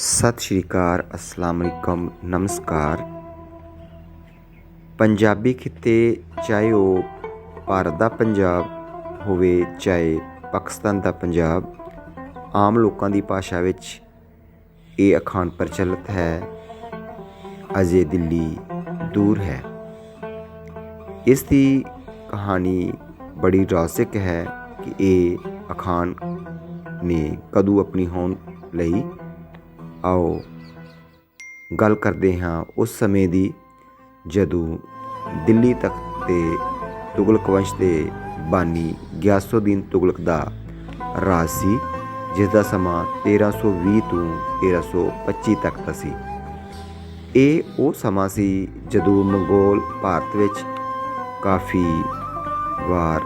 ਸਤਿ ਸ਼੍ਰੀ ਅਕਾਲ, ਅਸਲਾਮ ਅਲੈਕਮ, ਨਮਸਕਾਰ। ਪੰਜਾਬੀ ਖਿੱਤੇ, ਚਾਹੇ ਉਹ ਭਾਰਤ ਦਾ ਪੰਜਾਬ ਹੋਵੇ, ਚਾਹੇ ਪਾਕਿਸਤਾਨ ਦਾ ਪੰਜਾਬ, ਆਮ ਲੋਕਾਂ ਦੀ ਭਾਸ਼ਾ ਵਿੱਚ ਇਹ ਅਖਾਣ ਪ੍ਰਚਲਿਤ ਹੈ। ਅਜੇ ਦਿੱਲੀ ਦੂਰ ਹੈ। ਇਸ ਦੀ ਕਹਾਣੀ ਬੜੀ ਰੋਚਕ ਹੈ ਕਿ ਇਹ ਅਖਾਣ ਨੇ ਕਦੋਂ ਆਪਣੀ ਹੋਂਦ ਲਈ ਆਓ ਗੱਲ ਕਰਦੇ ਹਾਂ ਉਸ ਸਮੇਂ ਦੀ ਜਦੋਂ ਦਿੱਲੀ ਤੱਕ ਤੇ ਤੁਗਲਕ ਵੰਸ਼ ਦੇ ਬਾਨੀ ਗਿਆਸੁਦੀਨ ਤੁਗਲਕ ਦਾ ਰਾਜ ਸੀ, ਜਿਸ ਦਾ ਸਮਾਂ 1320 ਤੋਂ 1325 ਤੱਕ ਦਾ ਸੀ। ਇਹ ਉਹ ਸਮਾਂ ਸੀ ਜਦੋਂ ਮੰਗੋਲ ਭਾਰਤ ਵਿੱਚ ਕਾਫੀ ਵਾਰ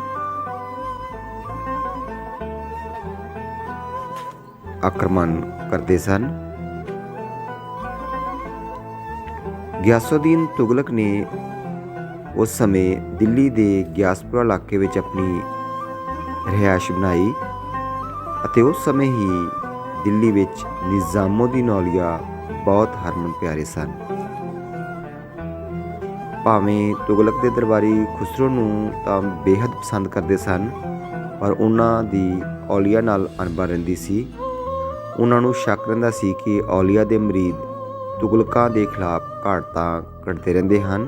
ਆਕਰਮਣ ਕਰਦੇ ਸਨ। ਗਿਆਸੁਦੀਨ ਤੁਗਲਕ ਨੇ ਉਸ ਸਮੇਂ ਦਿੱਲੀ ਦੇ ਗਿਆਸਪੁਰਾ ਇਲਾਕੇ ਵਿੱਚ ਆਪਣੀ ਰਿਹਾਇਸ਼ ਬਣਾਈ ਅਤੇ ਉਸ ਸਮੇਂ ਹੀ ਦਿੱਲੀ ਵਿੱਚ ਨਿਜ਼ਾਮੁਦੀਨ ਔਲੀਆ ਬਹੁਤ ਹਰਮਨ ਪਿਆਰੇ ਸਨ। ਭਾਵੇਂ ਤੁਗਲਕ ਦੇ ਦਰਬਾਰੀ ਖੁਸਰੋ ਨੂੰ ਤਾਂ ਬੇहद ਪਸੰਦ ਕਰਦੇ ਸਨ, ਪਰ ਉਹਨਾਂ ਦੀ ਔਲੀਆ ਨਾਲ ਅਣਬਣ ਰਹਿੰਦੀ ਸੀ। ਉਹਨਾਂ ਨੂੰ ਸ਼ੱਕ ਰਹਿੰਦਾ ਸੀ ਕਿ ਔਲੀਆ ਦੇ ਮਰੀਦ ਤੁਗਲਕਾਂ ਦੇ ਖਿਲਾਫ ਘਾਟਾਂ ਕੱਢਦੇ ਰਹਿੰਦੇ ਹਨ।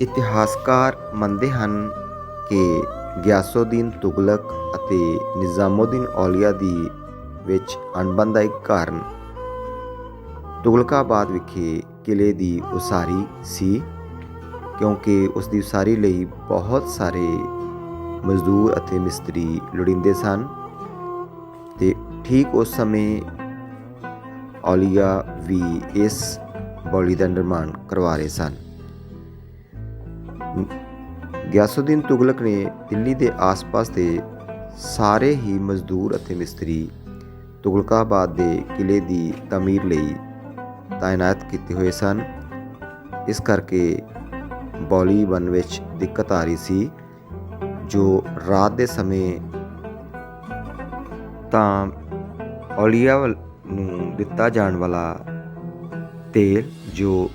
ਇਤਿਹਾਸਕਾਰ ਮੰਨਦੇ ਹਨ ਕਿ ਗਿਆਸੁਦੀਨ ਤੁਗਲਕ ਅਤੇ ਨਿਜ਼ਾਮੁਦੀਨ ਔਲੀਆ ਦੀ ਵਿੱਚ ਅਣਬਣ ਦਾ ਇੱਕ ਕਾਰਨ ਤੁਗਲਕਾਬਾਦ ਵਿਖੇ ਕਿਲੇ ਦੀ ਉਸਾਰੀ ਸੀ, ਕਿਉਂਕਿ ਉਸ ਦੀ ਉਸਾਰੀ ਲਈ ਬਹੁਤ ਸਾਰੇ ਮਜ਼ਦੂਰ ਅਤੇ ਮਿਸਤਰੀ ਲੋੜੀਂਦੇ ਸਨ। ਤੇ ਠੀਕ ਉਸ ਸਮੇਂ ਔਲੀਆ ਵੀ ਇਸ ਬੌਲੀ ਦਾ ਨਿਰਮਾਣ ਕਰਵਾ ਰਹੇ ਸਨ। ਗਿਆਸੁਦੀਨ ਤੁਗਲਕ ਨੇ ਦਿੱਲੀ ਦੇ ਆਸ-ਪਾਸ ਦੇ ਸਾਰੇ ਹੀ ਮਜ਼ਦੂਰ ਅਤੇ ਮਿਸਤਰੀ ਤੁਗਲਕਾਬਾਦ ਦੇ ਕਿਲੇ ਦੀ ਤਾਮੀਰ ਲਈ ਤਾਇਨਾਤ ਕੀਤੇ ਹੋਏ ਸਨ। ਇਸ ਕਰਕੇ ਬੌਲੀ ਬਨ ਵਿੱਚ ਦਿੱਕਤ ਆ ਰਹੀ ਸੀ, ਜੋ ਰਾਤ ਦੇ ਸਮੇਂ ਤਾਂ ਔਲੀਆ ਵੱਲ ਨੂੰ ਦਿੱਤਾ ਜਾਣ ਵਾਲਾ ਤੇਲ ਜੋ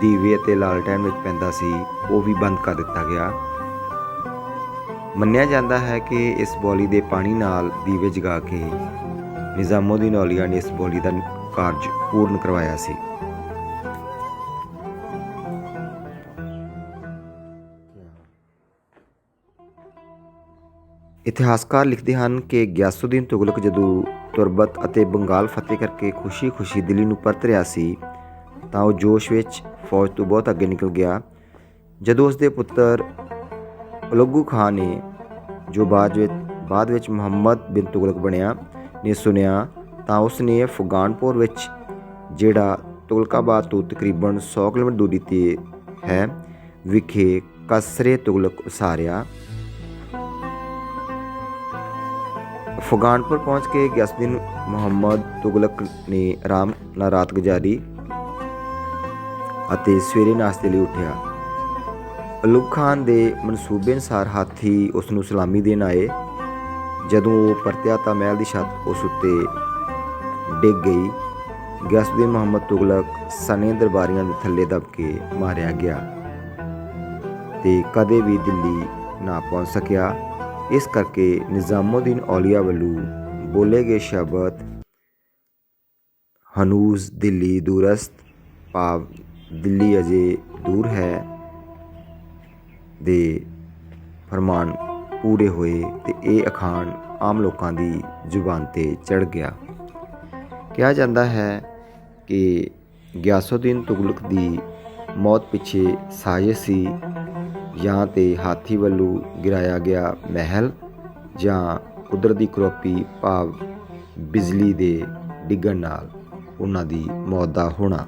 ਦੀਵੇ ਅਤੇ ਲਾਲਟੈਨ ਵਿੱਚ ਪੈਂਦਾ ਸੀ, ਉਹ ਵੀ ਬੰਦ ਕਰ ਦਿੱਤਾ ਗਿਆ। ਮੰਨਿਆ ਜਾਂਦਾ ਹੈ ਕਿ ਇਸ ਬੋਲੀ ਦੇ ਪਾਣੀ ਨਾਲ ਦੀਵੇ ਜਗਾ ਕੇ ਨਿਜ਼ਾਮੁਦੀਨ ਔਲੀਆ ਨੇ ਇਸ ਬੋਲੀ ਦਾ ਕਾਰਜ ਪੂਰਨ ਕਰਵਾਇਆ ਸੀ। ਇਤਿਹਾਸਕਾਰ ਲਿਖਦੇ ਹਨ ਕਿ ਗਿਆਸੁਦੀਨ ਤੁਗਲਕ ਜਦੋਂ ਤੁਰਬਤ ਅਤੇ ਬੰਗਾਲ ਫਤਿਹ ਕਰਕੇ ਖੁਸ਼ੀ-ਖੁਸ਼ੀ ਦਿੱਲੀ ਨੂੰ ਪਰਤ ਰਿਹਾ ਸੀ, ਤਾਂ ਉਹ ਜੋਸ਼ ਵਿੱਚ ਫੌਜ ਤੋਂ ਬਹੁਤ ਅੱਗੇ ਨਿਕਲ ਗਿਆ। ਜਦੋਂ ਉਸ ਦੇ ਪੁੱਤਰ ਉਲਗੂ ਖਾਨ ਨੇ ਜੋ ਬਾਅਦ ਵਿੱਚ ਬਾਅਦ ਵਿੱਚ ਮੁਹੰਮਦ ਬਿਨ ਤੁਗਲਕ ਬਣਿਆ, ਨੇ ਸੁਨਿਆ ਤਾਂ ਉਸ ਨੇ ਅਫਗਾਨਪੁਰ ਵਿੱਚ, ਜਿਹੜਾ ਤੁਗਲਕਾਬਾਦ ਤੋਂ ਤਕਰੀਬਨ 100 ਕਿਲੋਮੀਟਰ ਦੂਰੀ ਤੇ ਹੈ, ਵਿਖੇ ਕਸਰੇ ਤੁਗਲਕ ਉਸਾਰਿਆ। ਅਫਗਾਨਪੁਰ ਪਹੁੰਚ ਕੇ ਗਿਆਸੁਦੀਨ ਮੁਹੰਮਦ ਤੁਗਲਕ ਨੇ ਆਰਾਮ ਨਾਲ ਰਾਤ ਗੁਜ਼ਾਰੀ ਅਤੇ ਸਵੇਰੇ ਨਾਸ਼ਤੇ ਲਈ ਉੱਠਿਆ। ਅਲੂਕ ਖਾਨ ਦੇ ਮਨਸੂਬੇ ਅਨੁਸਾਰ ਹਾਥੀ ਉਸ ਨੂੰ ਸਲਾਮੀ ਦੇਣ ਆਏ। ਜਦੋਂ ਉਹ ਪਰਤਿਆ ਤਾਂ ਮਹਿਲ ਦੀ ਛੱਤ ਉਸ ਉੱਤੇ ਡਿੱਗ ਗਈ। ਗਿਆਸੁਦੀਨ ਮੁਹੰਮਦ ਤੁਗਲਕ ਸਨੇ ਦਰਬਾਰੀਆਂ ਦੇ ਥੱਲੇ ਦਬ ਕੇ ਮਾਰਿਆ ਗਿਆ ਤੇ ਕਦੇ ਵੀ ਦਿੱਲੀ ਨਾ ਪਹੁੰਚ ਸਕਿਆ। ਇਸ ਕਰਕੇ ਨਿਜ਼ਾਮੁਦੀਨ ਔਲੀਆ ਵੱਲੋਂ ਬੋਲੇ ਗਏ ਸ਼ਬਦ ਹਨੂਜ਼ ਦਿੱਲੀ ਦੂਰਸਤ ਭਾਵ ਦਿੱਲੀ ਅਜੇ ਦੂਰ ਹੈ ਦੇ ਫਰਮਾਨ ਪੂਰੇ ਹੋਏ ਤੇ ਇਹ ਅਖਾਣ ਆਮ ਲੋਕਾਂ ਦੀ ਜ਼ੁਬਾਨ ਤੇ ਚੜ ਗਿਆ। ਕਿਹਾ ਜਾਂਦਾ ਹੈ ਕਿ ਗਿਆਸੁਦੀਨ ਤੁਗਲਕ ਦੀ ਮੌਤ ਪਿੱਛੇ ਸਾਜ਼ਿਸ਼ ਸੀ। ਜਾਂ ਤੇ ਹਾਥੀ ਵੱਲੋਂ ਗਿਰਾਇਆ ਗਿਆ ਮਹਿਲ ਜਾਂ ਕੁਦਰਤੀ ਕਰੋਪੀ ਭਾਵ ਬਿਜਲੀ ਦੇ ਡਿੱਗਣ ਨਾਲ ਉਹਨਾਂ ਦੀ ਮੌਤ ਦਾ ਹੋਣਾ।